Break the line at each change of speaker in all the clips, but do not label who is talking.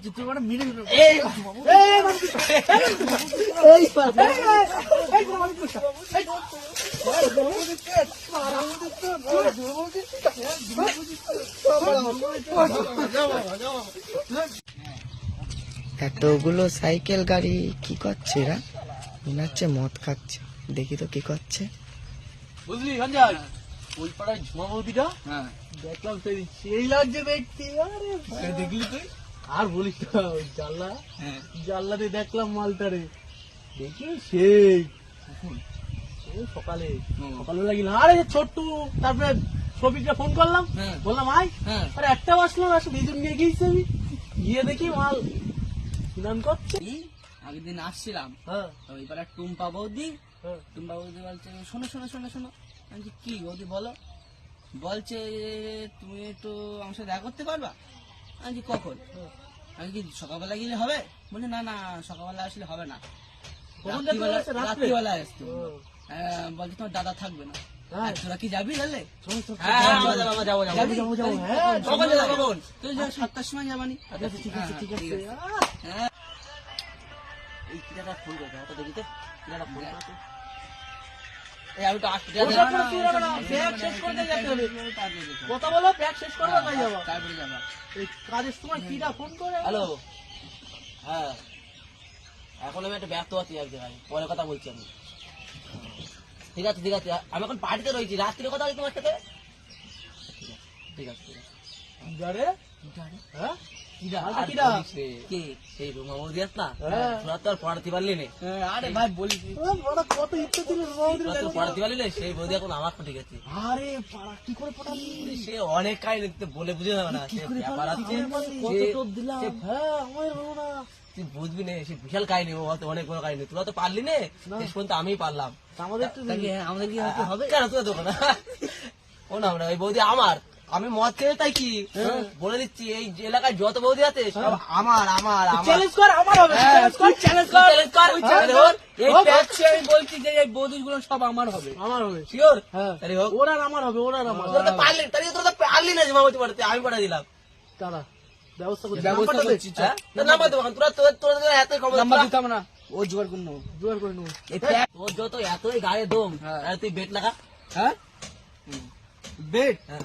দিল
এই এই এতগুলো সাইকেল গাড়ি কি করছে এরা? মনে হচ্ছে মদ খাচ্ছে। দেখি তো কি করছে।
বুঝলি সঞ্জয়? ওই পাড়ায় ঝুমা বৌদিটা?
হ্যাঁ।
দেখলাম সেই সেই লাগছে দেখতে আরে দেখলি তুই? আর বলিস না ওই জানলা
হ্যাঁ।
জানলাতে দেখলাম মালটারে দেখি সেই ওই সকালে। সকালবেলা গেলাম আরে ছোট্টু তারপরে সবিকটা ফোন করলাম।
হ্যাঁ।
বললাম আয়।
হ্যাঁ।
আরে একটা বাসলো না দুজন নিয়ে গিয়েছি আমি। গিয়ে দেখি মাল স্নান করছে।
আগের দিন আসছিলাম।
হ্যাঁ।
তো এবার টুম্পা বৌদি টুম্পা বৌদি বলছে শোনো শোনো শোনো শোনো। আমি কি? বৌদি বলো। বলছে তুমি একটু আমার সাথে দেখা করতে পারবা? আমি কখন? আমি কি সকালবেলা গেলে হবে? বলে না না সকালবেলা আসলে হবে না। রাত্রিবেলা আসতো হ্যাঁ, তোমার দাদা থাকবে না। তোরা কি যাবি তাহলে? সাতটার সময় যাবানি।
ঠিক আছে ঠিক আছে।
হ্যাঁ।
এই কিরাটা দেখি তো কিরাটা কথা বলো প্যাক শেষ করবে তাই যাব
তারপরে যাবা
কাজের সময় কিটা ফোন করে?
হ্যালো। হ্যাঁ। এখন আমি একটা ব্যস্ত আছি এক জায়গায় পরে কথা বলছি আমি। ঠিক আছে ঠিক আছে। আমি এখন পার্টিতে রয়েছি রাত্রে কথা বলি তোমার সাথে? ঠিক আছে ঠিক আছে।
হ্যাঁ? হ্যাঁ।
তোরা তো আর পড়াতে পারলি নে।
আরে ভাই বলিস
কত ইচ্ছে ছিল রোদের
তোরা তো
দেখো।
পড়াতে পারলি নে সেই বৌদি এখন আমার ঠিক আছে
আরে পাড়া কি করে পটালি
সে অনেক কাহিনী বলে বুঝে যাবে না। সে ব্যাপার আছে
কত টোপ দিলাম। হ্যাঁ আমার না।
তুই বুঝবি না সে বিশাল কাহিনী ও হয়তো অনেক বড় কাহিনী। তোরা তো পারলি নে। শেষ পর্যন্ত আমিই পারলাম।
আমাদের
কি হবে?
কেন তুই দেবো না ও না না ওই বৌদি আমার। আমি মদ খেয়ে তাই কি? বলে দিচ্ছি এই এলাকায় যত বৌদি আছে সব আমার আমার
চ্যালেঞ্জ কর আমার হবে
হ্যাঁ,
চ্যালেঞ্জ কর
চ্যালেঞ্জ
কর। হ্যাঁ,
এই প্যাচে আমি বলছি যে এই বৌদি গুলো সব আমার হবে।
আমার হবে।
শিওর
হ্যাঁ।
তাহলে হোক।
ওরা আমার হবে ওরা আমার
তোরা তো পারলি তাহলে তোরা তো পারলি না আমি পাঠা দিলাম।
তারা ব্যবস্থা করছি।
ব্যবস্থা করছি,
হ্যাঁ? তোর নাম্বার দেবো তোরা তোরা তোরা তোরা এত খবর
নাম্বার না। ও জোগাড় করে নেব।
জোগাড় করে নেব।
এই
যত এতই গায়ে দম
হ্যাঁ।
তুই বেট লাগা।
হ্যাঁ? বেড
হ্যাঁ।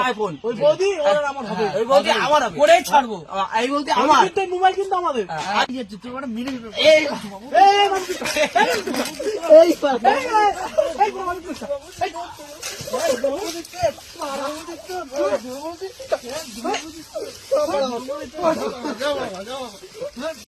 আইফোন
ওই বৌদি ওর আমার হবে
ওই বৌদি আমার হবে
করেই ছাড়বো
এই বৌদি আমার
কিন্তু মোবাইল কিন্তু আমাদের আর
এই
চিত্র মানে মিলে এই এই এই এই এই এই